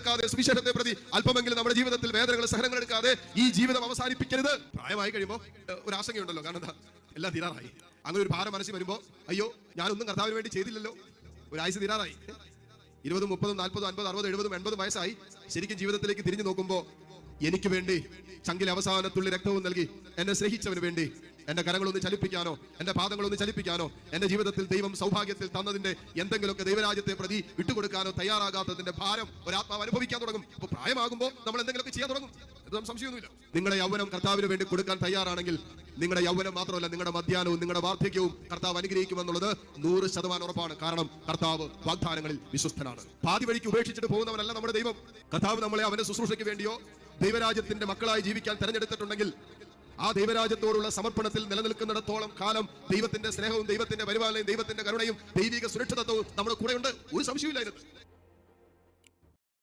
എടുക്കാതെ സുവിശേഷത്തെ പ്രതി അല്പമെങ്കിലും നമ്മുടെ ജീവിതത്തിൽ വേദനകൾ സഹനങ്ങൾ എടുക്കാതെ ഈ ജീവിതം അവസാനിപ്പിക്കരുത്. പ്രായമായി കഴിയുമ്പോൾ ഒരു ആശങ്കയുണ്ടല്ലോ കാരണം എന്താ? എല്ലാം തീരാറായി. അങ്ങനെ ഒരു ഭാരം മനസ്സിൽ വരുമ്പോൾ അയ്യോ ഞാനൊന്നും കർത്താവിന് വേണ്ടി ചെയ്തില്ലല്ലോ. ഒരു ആയുസ് തീരാറായി. ഇരുപതും മുപ്പതും നാൽപ്പതും അൻപതും അറുപതും എഴുപതും എൺപതും വയസ്സായി. ശരിക്കും ജീവിതത്തിലേക്ക് തിരിഞ്ഞു നോക്കുമ്പോൾ എനിക്ക് വേണ്ടി ചങ്കിൽ അവസാനത്തുള്ളി രക്തവും നൽകി എന്നെ സ്നേഹിച്ചവന് വേണ്ടി എന്റെ കരങ്ങളൊന്ന് ചലിപ്പിക്കാനോ എന്റെ പാദങ്ങളൊന്ന് ചലിപ്പിക്കാനോ എന്റെ ജീവിതത്തിൽ ദൈവം സൗഭാഗ്യത്തിൽ തന്നതിന്റെ എന്തെങ്കിലുമൊക്കെ ദൈവരാജ്യത്തെ പ്രതി വിട്ടുകൊടുക്കാനോ തയ്യാറാകാത്തതിന്റെ ഭാരം ഒരാത്മാവ് അനുഭവിക്കാൻ തുടങ്ങും. അപ്പൊ പ്രായമാകുമ്പോൾ നമ്മൾ എന്തെങ്കിലുമൊക്കെ ചെയ്യാൻ തുടങ്ങും. ഇതൊന്നും സംശയമൊന്നുമില്ല. നിങ്ങളുടെ യൗവനം കർത്താവിന് വേണ്ടി കൊടുക്കാൻ തയ്യാറാണെങ്കിൽ നിങ്ങളുടെ യൗവനം മാത്രമല്ല നിങ്ങളുടെ മധ്യാനവും നിങ്ങളുടെ വാർദ്ധക്യവും കർത്താവ് അനുഗ്രഹിക്കുമെന്നുള്ളത് നൂറ് ശതമാനം ഉറപ്പാണ്. കാരണം കർത്താവ് വാഗ്ദാനങ്ങളിൽ വിശ്വസ്തനാണ്. പാതി വഴിക്ക് ഉപേക്ഷിച്ചിട്ട് പോകുന്നവനല്ല നമ്മുടെ ദൈവം. കർത്താവ് നമ്മളെ അവന്റെ ശുശ്രൂഷയ്ക്ക് വേണ്ടിയോ ദൈവരാജ്യത്തിന്റെ മക്കളായി ജീവിക്കാൻ തെരഞ്ഞെടുത്തിട്ടുണ്ടെങ്കിൽ ആ ദൈവരാജ്യത്തോടുള്ള സമർപ്പണത്തിൽ നിലനിൽക്കുന്നിടത്തോളം കാലം ദൈവത്തിന്റെ സ്നേഹവും ദൈവത്തിന്റെ പരിപാലനയും ദൈവത്തിന്റെ കരുണയും ദൈവിക സുരക്ഷിതത്വവും നമ്മുടെ കൂടെയുണ്ട്. ഒരു സംശയമില്ലായിരുന്നു